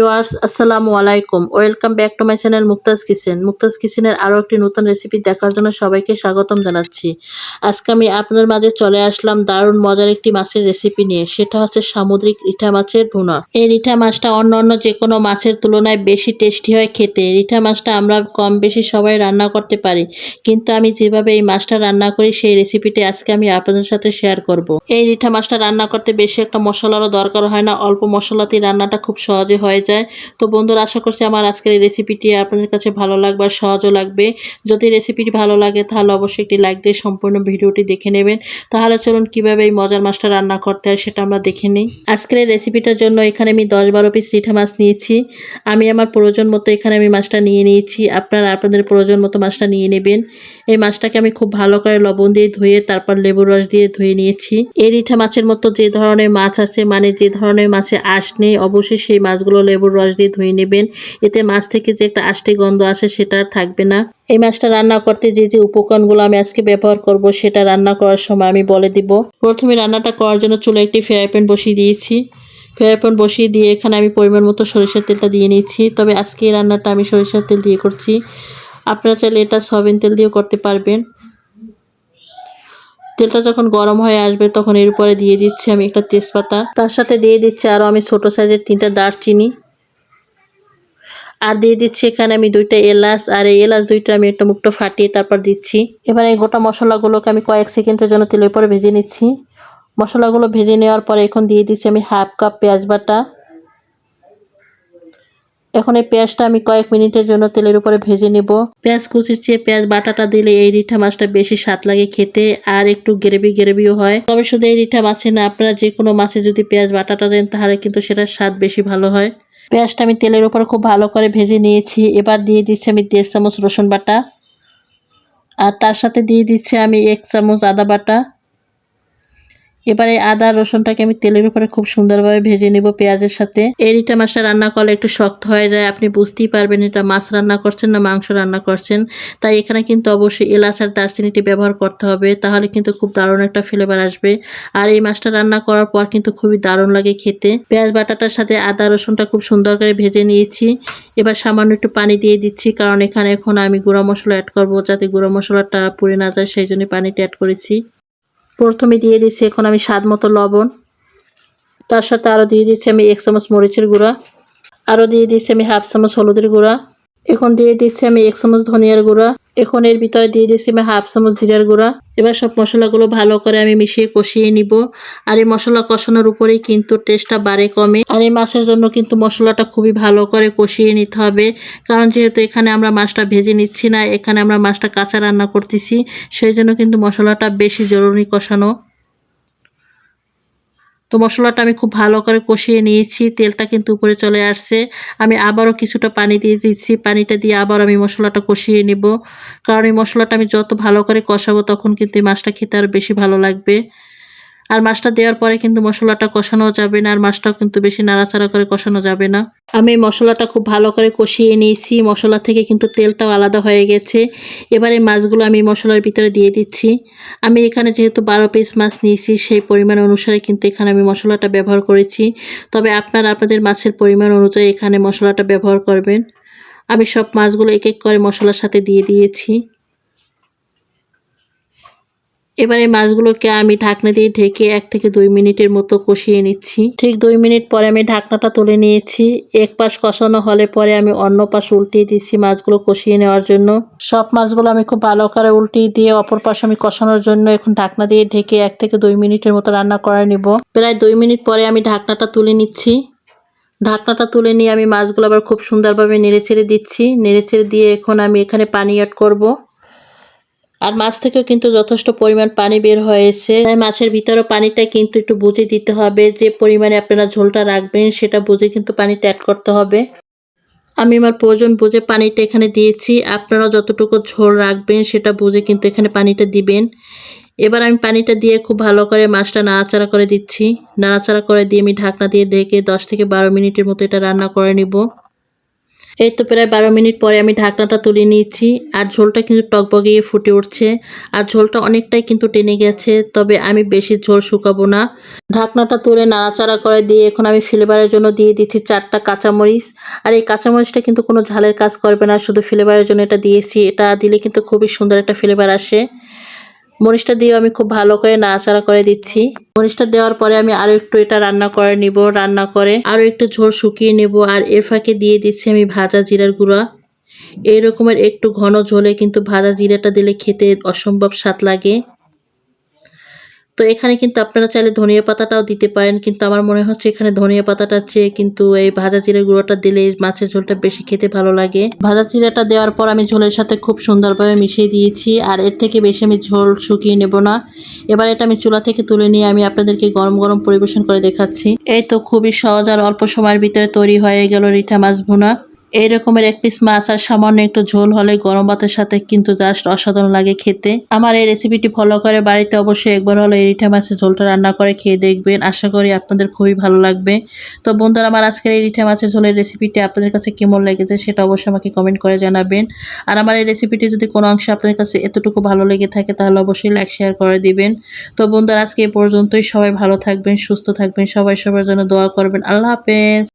Viewers, আসসালামু আলাইকুম। Welcome back to my channel Mukta's kitchen. Mukta's কিচেনের আরও একটি নতুন রেসিপি দেখার জন্য সবাইকে স্বাগতম জানাচ্ছি। আজকে আমি আপনাদের মাঝে চলে আসলাম দারুণ মজার একটি মাছের রেসিপি নিয়ে। সেটা হচ্ছে সামুদ্রিক রিঠা মাছের ভুনা। এই রিঠা মাছটা অন্য অন্য যে কোনো মাছের তুলনায় বেশি টেস্টি হয় খেতে। রিঠা মাছটা আমরা কম বেশি সবাই রান্না করতে পারি। কিন্তু আমি যেভাবে এই মাছটা রান্না করি, সেই রেসিপিটি আজকে আমি আপনাদের সাথে শেয়ার করব। এই রিঠা মাছটা রান্না করতে বেশি একটা মশলারও দরকার হয় না। অল্প মশলাতেই রান্নাটা খুব সহজে হয়ে যায়। তো বন্ধুরা, আশা করছি আমার আজকের এই রেসিপিটি আপনাদের কাছে ভালো লাগবে আর সহজও লাগবে। যদি রেসিপিটি ভালো লাগে, তাহলে অবশ্যই একটি লাইক দিয়ে সম্পূর্ণ ভিডিওটি দেখে নেবেন। তাহলে চলুন কীভাবে এই মজার মাছটা রান্না করতে হয় সেটা আমরা দেখে নিই। আজকের এই রেসিপিটার জন্য এখানে আমি দশ বারো পিস রিঠা মাছ নিয়েছি। আমি আমার প্রয়োজন মতো এখানে আমি মাছটা নিয়ে নিয়েছি। আপনারা আপনাদের প্রয়োজন মতো মাছটা নিয়ে নেবেন। এই মাছটাকে আমি খুব ভালো করে লবণ দিয়ে ধুয়ে তারপর লেবুর রস দিয়ে ধুয়ে নিয়েছি। এই রিঠা মাছের মতো যে ধরনের মাছ আছে মানে যে ধরনের মাছে আঁশ নেই, অবশ্যই সেই মাছগুলো লেবুর রস দিয়ে ধুয়ে নেবেন। এতে মাছ থেকে যে একটা আষ্টে গন্ধ আসে সেটা আর থাকবে না। এই মাছটা রান্না করতে যে যে উপকরণগুলো আমি আজকে ব্যবহার করব সেটা রান্না করার সময় আমি বলে দিব। প্রথমে রান্নাটা করার জন্য চুলে একটি ফ্রাই প্যান বসিয়ে দিয়েছি। ফ্রাই প্যান বসিয়ে দিয়ে এখানে আমি পরিমাণ মতো সরিষার তেলটা দিয়ে নিচ্ছি তবে আজকে এই রান্নাটা আমি সরিষার তেল দিয়ে করছি। আপনারা চাইলে এটা সয়াবিন তেল দিয়েও করতে পারবেন। তেলটা যখন গরম হয়ে আসবে তখন এর উপরে দিয়ে দিচ্ছি আমি একটা তেজপাতা। তার সাথে দিয়ে দিচ্ছি আরও আমি ছোটো সাইজের তিনটা দারচিনি। আর দিয়ে দিচ্ছি এখানে আমি দুইটা এলাচ, আর এই এলাচ দুইটা আমি একটা মুখটা ফাটিয়ে তারপর দিচ্ছি। এবার এই গোটা মশলাগুলোকে আমি কয়েক সেকেন্ডের জন্য তেলের উপরে ভেজে নিচ্ছি। মশলাগুলো ভেজে নেওয়ার পরে এখন দিয়ে দিচ্ছি আমি হাফ কাপ পেঁয়াজ বাটা। এখন এই পেঁয়াজটা আমি কয়েক মিনিটের জন্য তেলের উপরে ভেজে নেব। পেঁয়াজ কুচির চেয়ে পেঁয়াজ বাটাটা দিলে এই রিঠা মাছটা বেশি স্বাদ লাগে খেতে আর একটু গ্রেভি গ্রেভিও হয়। তবে শুধু এই রিঠা মাছে না, আপনারা যে কোনো মাছে যদি পেঁয়াজ বাটাটা দেন তাহলে কিন্তু সেটার স্বাদ বেশি ভালো হয়। পেঁয়াজটা আমি তেলের উপর খুব ভালো করে ভেজে নিয়েছি। এবার দিয়ে দিচ্ছি আমি দেড় চামচ রসুন বাটা। আর তার সাথে দিয়ে দিচ্ছি আমি এক চামচ আদা বাটা। এবারে আদা, রসুনটাকে আমি তেলের উপরে খুব সুন্দরভাবে ভেজে নেব পেঁয়াজের সাথে। এই রিটা মাছটা রান্না করলে একটু শক্ত হয়ে যায়, আপনি বুঝতেই পারবেন এটা মাছ রান্না করছেন না মাংস রান্না করছেন। তাই এখানে কিন্তু অবশ্যই এলাচ আর দারচিনিটি ব্যবহার করতে হবে, তাহলে কিন্তু খুব দারুণ একটা ফ্লেভার আসবে। আর এই মাছটা রান্না করার পর কিন্তু খুবই দারুণ লাগে খেতে। পেঁয়াজ বাটাটার সাথে আদা, রসুনটা খুব সুন্দর করে ভেজে নিয়েছি। এবার সামান্য একটু পানি দিয়ে দিচ্ছি, কারণ এখানে এখন আমি গুঁড়া মশলা অ্যাড করব, যাতে গুঁড়া মশলাটা পুড়ে না যায়, সেই জন্য পানিটা অ্যাড করেছি। প্রথমে দিয়ে দিচ্ছি এখন আমি স্বাদ মতো লবণ। তার সাথে আরও দিয়ে দিচ্ছি আমি এক চামচ মরিচের গুঁড়া। আরও দিয়ে দিচ্ছি আমি হাফ চামচ হলুদের গুঁড়া। এখন দিয়ে দিচ্ছি আমি এক চামচ ধনিয়ার গুঁড়া। এখন এর ভিতরে দিয়ে দিচ্ছি আমি হাফ চামচ জিরার গুঁড়া। এবার সব মশলাগুলো ভালো করে আমি মিশিয়ে কষিয়ে নিব। আর এই মশলা কষানোর উপরেই কিন্তু টেস্টটা বাড়ে কমে। আর এই মাছের জন্য কিন্তু মশলাটা খুবই ভালো করে কষিয়ে নিতে হবে। কারণ যেহেতু এখানে আমরা মাছটা ভেজে নিচ্ছি না, এখানে আমরা মাছটা কাঁচা রান্না করতেছি, সেই জন্য কিন্তু মশলাটা বেশি জরুরি কষানো। তো মশলাটা আমি খুব ভালো করে কষিয়ে নিয়েছি, তেলটা কিন্তু উপরে চলে আসছে। আমি আবারও কিছুটা পানি দিয়ে দিচ্ছি, পানিটা দিয়ে আবার আমি মশলাটা কষিয়ে নেব। কারণ এই মশলাটা আমি যত ভালো করে কষাবো তখন কিন্তু এই মাছটা খেতে আর বেশি ভালো লাগবে। আর মাছটা দেওয়ার পরে কিন্তু মশলাটা কষানো যাবে না, আর মাছটাও কিন্তু বেশি নাড়াচাড়া করে কষানো যাবে না। আমি মশলাটা খুব ভালো করে কষিয়ে নিয়েছি, মশলা থেকে কিন্তু তেলটাও আলাদা হয়ে গেছে। এবারে মাছগুলো আমি মশলার ভিতরে দিয়ে দিচ্ছি। আমি এখানে যেহেতু বারো পিস মাছ নিয়েছি, সেই পরিমাণ অনুসারে কিন্তু এখানে আমি মশলাটা ব্যবহার করেছি। তবে আপনারা আপনাদের মাছের পরিমাণ অনুযায়ী এখানে মশলাটা ব্যবহার করবেন। আমি সব মাছগুলো এক এক করে মশলার সাথে দিয়ে দিয়েছি। এবারে মাছগুলোকে আমি ঢাকনা দিয়ে ঢেকে এক থেকে দুই মিনিটের মতো কষিয়ে নিচ্ছি। ঠিক দুই মিনিট পরে আমি ঢাকনাটা তুলে নিয়েছি। এক পাশ কষানো হলে পরে আমি অন্য পাশ উল্টিয়ে দিচ্ছি মাছগুলো কষিয়ে নেওয়ার জন্য। সব মাছগুলো আমি খুব ভালো করে উল্টিয়ে দিয়ে অপর পাশ আমি কষানোর জন্য এখন ঢাকনা দিয়ে ঢেকে এক থেকে দুই মিনিটের মতো রান্না করে নিব। প্রায় দুই মিনিট পরে আমি ঢাকনাটা তুলে নিচ্ছি। ঢাকনাটা তুলে নিয়ে আমি মাছগুলো আবার খুব সুন্দরভাবে নেড়ে ছেড়ে দিচ্ছি। নেড়ে ছেড়ে দিয়ে এখন আমি এখানে পানি অ্যাড করব। আর মাছ থেকেও কিন্তু যথেষ্ট পরিমাণ পানি বের হয়েছে। মাছের ভিতরে পানিটা কিন্তু একটু বুঝে দিতে হবে, যে পরিমাণে আপনারা ঝোলটা রাখবেন সেটা বুঝে কিন্তু পানিটা অ্যাড করতে হবে। আমি আমার প্রয়োজন বুঝে পানিটা এখানে দিয়েছি। আপনারা যতটুকু ঝোল রাখবেন সেটা বুঝে কিন্তু এখানে পানিটা দিবেন। এবার আমি পানিটা দিয়ে খুব ভালো করে মাছটা নাড়াচাড়া করে দিচ্ছি। নাড়াচাড়া করে দিয়ে আমি ঢাকনা দিয়ে ঢেকে দশ থেকে বারো মিনিটের মতো এটা রান্না করে নিব। এই তো প্রায় বারো মিনিট পরে আমি ঢাকনাটা তুলে নিয়েছি। আর ঝোলটা কিন্তু টকবগিয়ে ফুটে উঠছে। আর ঝোলটা অনেকটাই কিন্তু টেনে গেছে, তবে আমি বেশি ঝোল শুকাবো না। ঢাকনাটা তুলে নাড়াচাড়া করে দিয়ে এখন আমি ফ্লেভারের জন্য দিয়ে দিচ্ছি চারটা কাঁচামরিচ। আর এই কাঁচামরিচটা কিন্তু কোনো ঝালের কাজ করবে না, শুধু ফ্লেভারের জন্য এটা দিয়েছি। এটা দিলে কিন্তু খুবই সুন্দর একটা ফ্লেভার আসে। মরিচটা দিয়ে আমি খুব ভালো করে নাড়াচাড়া করে দিচ্ছি। মরিচটা দেওয়ার পরে আমি আরও একটু এটা রান্না করে নিব, রান্না করে আরও একটু ঝোল শুকিয়ে নেব আর এর ফাঁকে দিয়ে দিচ্ছি আমি ভাজা জিরার গুঁড়া। এই রকমের একটু ঘন ঝোলে কিন্তু ভাজা জিরাটা দিলে খেতে অসম্ভব স্বাদ লাগে। তো এখানে কিন্তু আপনারা চাইলে ধনিয়া পাতাটাও দিতে পারেন, কিন্তু আমার মনে হচ্ছে এখানে ধনিয়া পাতাটার চেয়ে কিন্তু এই ভাজা জিরে গুঁড়োটা দিলে মাছের ঝোলটা বেশি খেতে ভালো লাগে। ভাজা জিরাটা দেওয়ার পর আমি ঝোলের সাথে খুব সুন্দরভাবে মিশিয়ে দিয়েছি, আর এর থেকে বেশি আমি ঝোল শুকিয়ে নেব না। এবার এটা আমি চুলা থেকে তুলে নিয়ে আমি আপনাদেরকে গরম গরম পরিবেশন করে দেখাচ্ছি। এই তো খুবই সহজ আর অল্প সময়ের ভিতরে তৈরি হয়ে গেল রিঠা মাছ ভুনা। এই রকমের এক পিস মাছ আর সামান্য একটু ঝোল হলে গরম ভাতের সাথে কিন্তু জাস্ট অসাধারণ লাগে খেতে। আমার এই রেসিপিটি ফলো করে বাড়িতে অবশ্যই একবার হলো এই রিঠা মাছের ঝোলটা রান্না করে খেয়ে দেখবেন। আশা করি আপনাদের খুবই ভালো লাগবে। তো বন্ধুরা, আমার আজকের এই রিঠা মাছের ঝোলের রেসিপিটি আপনাদের কাছে কেমন লেগেছে সেটা অবশ্যই আমাকে কমেন্ট করে জানাবেন। আর আমার এই রেসিপিটি যদি কোনো অংশে আপনাদের কাছে এতটুকু ভালো লেগে থাকে তাহলে অবশ্যই লাইক শেয়ার করে দিবেন। তো বন্ধুরা, আজকে এ পর্যন্তই। সবাই ভালো থাকবেন, সুস্থ থাকবেন, সবাই সবার জন্য দোয়া করবেন। আল্লাহ হাফেজ।